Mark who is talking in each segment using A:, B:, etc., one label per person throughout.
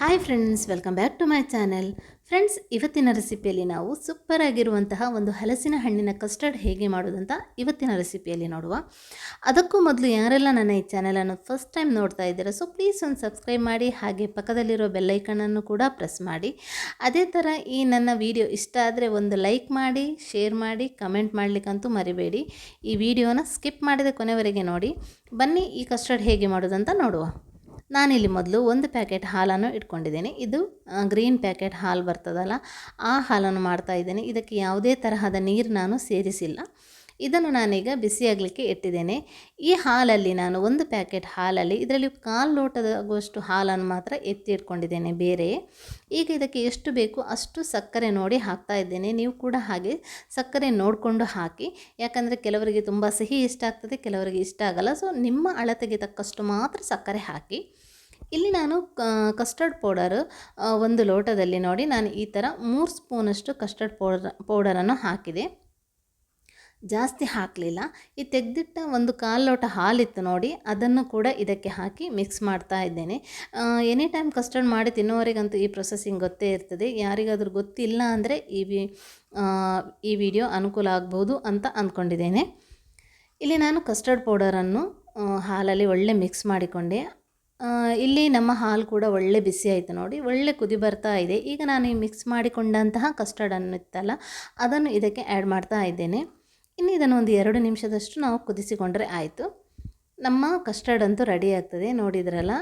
A: Hi friends welcome back to my channel friends ಇವತ್ತಿನ ರೆಸಿಪಿಯಲ್ಲಿ ನಾವು ಸೂಪರ್ ಆಗಿರುವಂತಹ ಒಂದು ಹಲಸಿನ ಹಣ್ಣಿನ ಕಸ್ಟರ್ಡ್ ಹೇಗೆ ಮಾಡೋದಂತ ಇವತ್ತಿನ ರೆಸಿಪಿಯಲ್ಲಿ ನೋಡುವ. ಅದಕ್ಕೂ ಮೊದಲು ಯಾರೆಲ್ಲ ನನ್ನ ಈ ಚಾನಲನ್ನು ಫಸ್ಟ್ ಟೈಮ್ ನೋಡ್ತಾ ಇದ್ದೀರಾ ಸೊ ಪ್ಲೀಸ್ ಒಂದು ಸಬ್ಸ್ಕ್ರೈಬ್ ಮಾಡಿ, ಹಾಗೆ ಪಕ್ಕದಲ್ಲಿರೋ ಬೆಲ್ಲೈಕನನ್ನು ಕೂಡ ಪ್ರೆಸ್ ಮಾಡಿ. ಅದೇ ಥರ ಈ ನನ್ನ ವಿಡಿಯೋ ಇಷ್ಟ ಆದರೆ ಒಂದು ಲೈಕ್ ಮಾಡಿ ಶೇರ್ ಮಾಡಿ ಕಮೆಂಟ್ ಮಾಡಲಿಕ್ಕಂತೂ ಮರಿಬೇಡಿ. ಈ ವಿಡಿಯೋನ ಸ್ಕಿಪ್ ಮಾಡಿದ ಕೊನೆವರೆಗೆ ನೋಡಿ. ಬನ್ನಿ ಈ ಕಸ್ಟರ್ಡ್ ಹೇಗೆ ಮಾಡೋದಂತ ನೋಡುವ. ನಾನಿಲ್ಲಿ ಮೊದಲು ಒಂದು ಪ್ಯಾಕೆಟ್ ಹಾಲನ್ನು ಇಟ್ಕೊಂಡಿದ್ದೀನಿ. ಇದು ಗ್ರೀನ್ ಪ್ಯಾಕೆಟ್ ಹಾಲು ಬರ್ತದಲ್ಲ, ಆ ಹಾಲನ್ನು ಮಾಡ್ತಾ ಇದ್ದೇನೆ. ಇದಕ್ಕೆ ಯಾವುದೇ ತರಹದ ನೀರು ನಾನು ಸೇರಿಸಿಲ್ಲ. ಇದನ್ನು ನಾನೀಗ ಬಿಸಿಯಾಗಲಿಕ್ಕೆ ಇಟ್ಟಿದ್ದೇನೆ ಈ ಹಾಲಲ್ಲಿ ನಾನು ಒಂದು ಪ್ಯಾಕೆಟ್ ಹಾಲಲ್ಲಿ, ಇದರಲ್ಲಿ ಕಾಲು ಲೋಟದಾಗುವಷ್ಟು ಹಾಲನ್ನು ಮಾತ್ರ ಎತ್ತಿ ಇಟ್ಕೊಂಡಿದ್ದೇನೆ ಬೇರೆ. ಈಗ ಇದಕ್ಕೆ ಎಷ್ಟು ಬೇಕು ಅಷ್ಟು ಸಕ್ಕರೆ ನೋಡಿ ಹಾಕ್ತಾ ಇದ್ದೇನೆ. ನೀವು ಕೂಡ ಹಾಗೆ ಸಕ್ಕರೆ ನೋಡಿಕೊಂಡು ಹಾಕಿ, ಯಾಕಂದರೆ ಕೆಲವರಿಗೆ ತುಂಬ ಸಿಹಿ ಇಷ್ಟ ಆಗ್ತದೆ, ಕೆಲವರಿಗೆ ಇಷ್ಟ ಆಗಲ್ಲ. ಸೊ ನಿಮ್ಮ ಅಳತೆಗೆ ತಕ್ಕಷ್ಟು ಮಾತ್ರ ಸಕ್ಕರೆ ಹಾಕಿ, ಇಲ್ಲಿ ನಾನು ಕಸ್ಟರ್ಡ್ ಪೌಡರ್ ಒಂದು ಲೋಟದಲ್ಲಿ ನೋಡಿ ನಾನು ಈ ಥರ ಮೂರು ಸ್ಪೂನಷ್ಟು ಕಸ್ಟರ್ಡ್ ಪೌಡರ್ ಪೌಡರನ್ನು ಹಾಕಿದೆ. ಜಾಸ್ತಿ ಹಾಕಲಿಲ್ಲ. ಈ ತೆಗೆದಿಟ್ಟ ಒಂದು ಕಾಲು ಲೋಟ ಹಾಲಿತ್ತು ನೋಡಿ, ಅದನ್ನು ಕೂಡ ಇದಕ್ಕೆ ಹಾಕಿ ಮಿಕ್ಸ್ ಮಾಡ್ತಾ ಇದ್ದೇನೆ. ಎನಿ ಟೈಮ್ ಕಸ್ಟರ್ಡ್ ಮಾಡಿ ತಿನ್ನೋವರೆಗಂತೂ ಈ ಪ್ರೊಸೆಸಿಂಗ್ ಗೊತ್ತೇ ಇರ್ತದೆ. ಯಾರಿಗಾದರೂ ಗೊತ್ತಿಲ್ಲ ಅಂದರೆ ಈ ವಿ ಈ ವಿಡಿಯೋ ಅನುಕೂಲ ಆಗ್ಬೋದು ಅಂತ ಅಂದ್ಕೊಂಡಿದ್ದೇನೆ. ಇಲ್ಲಿ ನಾನು ಕಸ್ಟರ್ಡ್ ಪೌಡರನ್ನು ಹಾಲಲ್ಲಿ ಒಳ್ಳೆ ಮಿಕ್ಸ್ ಮಾಡಿಕೊಂಡೆ. ಇಲ್ಲಿ ನಮ್ಮ ಹಾಲು ಕೂಡ ಒಳ್ಳೆ ಬಿಸಿ ಆಯಿತು ನೋಡಿ, ಒಳ್ಳೆ ಕುದಿ ಬರ್ತಾ ಇದೆ. ಈಗ ನಾನು ಈ ಮಿಕ್ಸ್ ಮಾಡಿಕೊಂಡಂತಹ ಕಸ್ಟರ್ಡನ್ನು ಇತ್ತಲ್ಲ ಅದನ್ನು ಇದಕ್ಕೆ ಆ್ಯಡ್ ಮಾಡ್ತಾ ಇದ್ದೇನೆ. ಇನ್ನು ಇದನ್ನು ಒಂದು ಎರಡು ನಿಮಿಷದಷ್ಟು ನಾವು ಕುದಿಸಿಕೊಂಡ್ರೆ ಆಯಿತು. ನಮ್ಮ ಕಸ್ಟರ್ಡ್ ಅಂತೂ ರೆಡಿ ಆಗ್ತದೆ, ನೋಡಿದ್ರಲ್ಲ.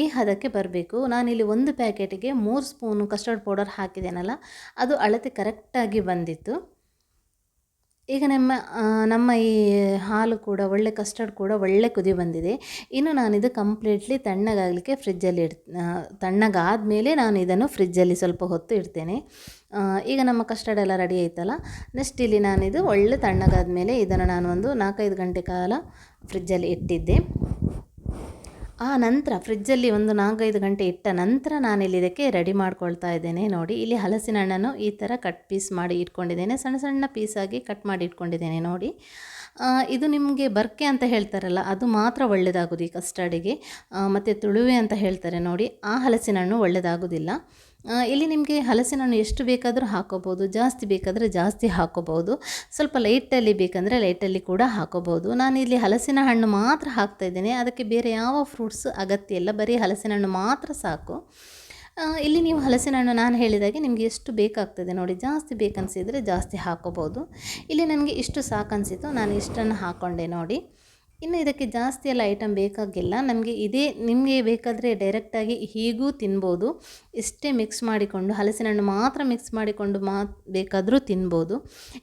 A: ಈ ಹದಕ್ಕೆ ಬರಬೇಕು. ನಾನಿಲ್ಲಿ ಒಂದು ಪ್ಯಾಕೆಟಿಗೆ ಮೂರು ಸ್ಪೂನು ಕಸ್ಟರ್ಡ್ ಪೌಡರ್ ಹಾಕಿದ್ದೇನಲ್ಲ, ಅದು ಅಳತೆ ಕರೆಕ್ಟಾಗಿ ಬಂದಿತ್ತು. ಈಗ ನಮ್ಮ ನಮ್ಮ ಈ ಹಾಲು ಕೂಡ ಒಳ್ಳೆ ಕಸ್ಟರ್ಡ್ ಕೂಡ ಒಳ್ಳೆ ಕುದಿ ಬಂದಿದೆ. ಇನ್ನು ನಾನಿದು ಕಂಪ್ಲೀಟ್ಲಿ ತಣ್ಣಗಾಗಲಿಕ್ಕೆ ಫ್ರಿಜ್ಜಲ್ಲಿ ಇಡ್ ತಣ್ಣಗಾದ ಮೇಲೆ ನಾನು ಇದನ್ನು ಫ್ರಿಜ್ಜಲ್ಲಿ ಸ್ವಲ್ಪ ಹೊತ್ತು ಇಡ್ತೇನೆ. ಈಗ ನಮ್ಮ ಕಸ್ಟರ್ಡ್ ಎಲ್ಲ ರೆಡಿ ಆಯ್ತಲ್ಲ ನೆಕ್ಸ್ಟ್ ಇಲ್ಲಿ ನಾನಿದು ಒಳ್ಳೆ ತಣ್ಣಗಾದ ಮೇಲೆ ಇದನ್ನು ನಾನು ಒಂದು ನಾಲ್ಕೈದು ಗಂಟೆ ಕಾಲ ಫ್ರಿಜ್ಜಲ್ಲಿ ಇಟ್ಟಿದ್ದೆ. ಆ ನಂತರ ಫ್ರಿಜ್ಜಲ್ಲಿ ಒಂದು ನಾಲ್ಕೈದು ಗಂಟೆ ಇಟ್ಟ ನಂತರ ನಾನಿಲ್ಲಿ ಇದಕ್ಕೆ ರೆಡಿ ಮಾಡ್ಕೊಳ್ತಾ ಇದ್ದೇನೆ ನೋಡಿ. ಇಲ್ಲಿ ಹಲಸಿನ ಹಣ್ಣನ್ನು ಈ ಥರ ಕಟ್ ಪೀಸ್ ಮಾಡಿ ಇಟ್ಕೊಂಡಿದ್ದೇನೆ. ಸಣ್ಣ ಸಣ್ಣ ಪೀಸಾಗಿ ಕಟ್ ಮಾಡಿ ಇಟ್ಕೊಂಡಿದ್ದೇನೆ ನೋಡಿ. ಇದು ನಿಮಗೆ ಬರ್ಕೆ ಅಂತ ಹೇಳ್ತಾರಲ್ಲ, ಅದು ಮಾತ್ರ ಒಳ್ಳೆಯದಾಗೋದು ಈ ಕಸ್ಟರ್ಡಿಗೆ ಮತ್ತು ತುಳುವೆ ಅಂತ ಹೇಳ್ತಾರೆ ನೋಡಿ. ಆ ಹಲಸಿನ ಹಣ್ಣು ಒಳ್ಳೆಯದಾಗೋದಿಲ್ಲ ಇಲ್ಲಿ ನಿಮಗೆ ಹಲಸಿನ ಹಣ್ಣು ಎಷ್ಟು ಬೇಕಾದರೂ ಹಾಕೋಬೋದು ಜಾಸ್ತಿ ಬೇಕಾದರೆ ಜಾಸ್ತಿ ಹಾಕೋಬೋದು ಸ್ವಲ್ಪ ಲೈಟಲ್ಲಿ ಬೇಕಂದರೆ ಲೈಟಲ್ಲಿ ಕೂಡ ಹಾಕೋಬೋದು ನಾನು ಇಲ್ಲಿ ಹಲಸಿನ ಹಣ್ಣು ಮಾತ್ರ ಹಾಕ್ತಾ ಇದ್ದೇನೆ. ಅದಕ್ಕೆ ಬೇರೆ ಯಾವ ಫ್ರೂಟ್ಸ್ ಅಗತ್ಯ ಇಲ್ಲ. ಬರೀ ಹಲಸಿನ ಹಣ್ಣು ಮಾತ್ರ ಸಾಕು. ಇಲ್ಲಿ ನೀವು ಹಲಸಿನ ಹಣ್ಣು ನಾನು ಹೇಳಿದಾಗೆ ನಿಮಗೆ ಎಷ್ಟು ಬೇಕಾಗ್ತದೆ ನೋಡಿ. ಜಾಸ್ತಿ ಬೇಕನ್ಸಿದ್ರೆ ಜಾಸ್ತಿ ಹಾಕೋಬೋದು ಇಲ್ಲಿ ನನಗೆ ಇಷ್ಟು ಸಾಕನ್ಸಿತ್ತು. ನಾನು ಇಷ್ಟನ್ನು ಹಾಕ್ಕೊಂಡೆ ನೋಡಿ. ಇನ್ನು ಇದಕ್ಕೆ ಜಾಸ್ತಿ ಎಲ್ಲ ಐಟಮ್ ಬೇಕಾಗಿಲ್ಲ. ನಮಗೆ ಇದೇ ನಿಮಗೆ ಬೇಕಾದರೆ ಡೈರೆಕ್ಟಾಗಿ ಹೀಗೂ ತಿನ್ಬೋದು. ಇಷ್ಟೇ ಮಿಕ್ಸ್ ಮಾಡಿಕೊಂಡು ಹಲಸಿನ ಹಣ್ಣು ಮಾತ್ರ ಮಿಕ್ಸ್ ಮಾಡಿಕೊಂಡು ಮಾ, ಬೇಕಾದರೂ ತಿನ್ಬೋದು.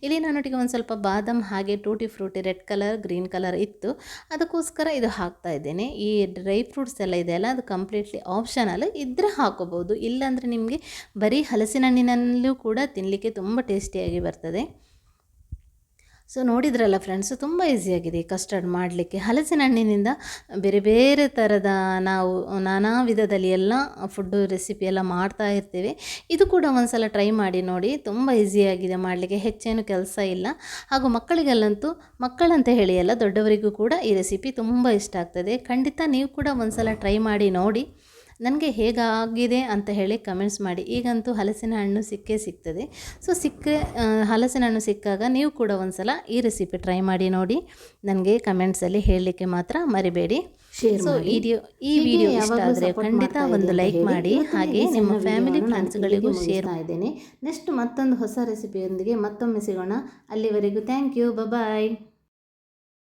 A: ಇಲ್ಲಿ ನಾನೊಟ್ಟಿಗೆ ಒಂದು ಸ್ವಲ್ಪ ಬಾದಾಮ್ ಹಾಗೆ tutti frutti red colour green colour ಇತ್ತು. ಅದಕ್ಕೋಸ್ಕರ ಇದು ಹಾಕ್ತಾ ಇದ್ದೇನೆ. ಈ ಡ್ರೈ ಫ್ರೂಟ್ಸ್ ಎಲ್ಲ ಇದೆಯಲ್ಲ ಅದು ಕಂಪ್ಲೀಟ್ಲಿ ಆಪ್ಷನಲ್ ಇದ್ದರೆ ಹಾಕೋಬೋದು. ಇಲ್ಲಾಂದರೆ ನಿಮಗೆ ಬರೀ ಹಲಸಿನ ಹಣ್ಣಿನಲ್ಲೂ ಕೂಡ ತಿನ್ನಲಿಕ್ಕೆ ತುಂಬ ಟೇಸ್ಟಿಯಾಗಿ ಬರ್ತದೆ. ಸೊ ನೋಡಿದ್ರಲ್ಲ ಫ್ರೆಂಡ್ಸ್ ತುಂಬ ಈಸಿಯಾಗಿದೆ ಕಸ್ಟರ್ಡ್ ಮಾಡಲಿಕ್ಕೆ. ಹಲಸಿನ ಹಣ್ಣಿನಿಂದ ಬೇರೆ ಬೇರೆ ಥರದ ನಾವು ನಾನಾ ವಿಧದಲ್ಲಿ ಎಲ್ಲ ಫುಡ್ಡು ರೆಸಿಪಿ ಎಲ್ಲ ಮಾಡ್ತಾ ಇರ್ತೇವೆ. ಇದು ಕೂಡ ಒಂದು ಸಲ ಟ್ರೈ ಮಾಡಿ ನೋಡಿ, ತುಂಬ ಈಸಿಯಾಗಿದೆ ಮಾಡಲಿಕ್ಕೆ, ಹೆಚ್ಚೇನು ಕೆಲಸ ಇಲ್ಲ. ಹಾಗೂ ಮಕ್ಕಳಿಗೆಲ್ಲಂತೂ, ಮಕ್ಕಳಂತ ಹೇಳಿ ಎಲ್ಲ ದೊಡ್ಡವರಿಗೂ ಕೂಡ ಈ ರೆಸಿಪಿ ತುಂಬ ಇಷ್ಟ ಆಗ್ತದೆ. ಖಂಡಿತ ನೀವು ಕೂಡ ಒಂದು ಸಲ ಟ್ರೈ ಮಾಡಿ ನೋಡಿ. ನನಗೆ ಹೇಗಾಗಿದೆ ಅಂತ ಹೇಳಿ ಕಮೆಂಟ್ಸ್ ಮಾಡಿ. ಈಗಂತೂ ಹಲಸಿನ ಹಣ್ಣು ಸಿಕ್ಕೇ ಸಿಗ್ತದೆ. ಸೊ ಸಿಕ್ಕೇ ಹಲಸಿನ ಹಣ್ಣು ಸಿಕ್ಕಾಗ ನೀವು ಕೂಡ ಒಂದು ಸಲ ಈ ರೆಸಿಪಿ ಟ್ರೈ ಮಾಡಿ ನೋಡಿ. ನನಗೆ ಕಮೆಂಟ್ಸಲ್ಲಿ ಹೇಳಲಿಕ್ಕೆ ಮಾತ್ರ ಮರಿಬೇಡಿ. ಸೊ ವಿಡಿಯೋ ಈ ವಿಡಿಯೋ ಇಷ್ಟ ಆದರೆ ಖಂಡಿತ ಒಂದು ಲೈಕ್ ಮಾಡಿ. ಹಾಗೆ ನಿಮ್ಮ ಫ್ಯಾಮಿಲಿ ಫ್ರೆಂಡ್ಸ್ಗಳಿಗೂ ಶೇರ್ ಮಾಡಿದ್ದೇನೆ ನೆಕ್ಸ್ಟ್ ಮತ್ತೊಂದು ಹೊಸ ರೆಸಿಪಿಯೊಂದಿಗೆ ಮತ್ತೊಮ್ಮೆ ಸಿಗೋಣ. ಅಲ್ಲಿವರೆಗೂ ಥ್ಯಾಂಕ್ ಯು ಬಾಯ್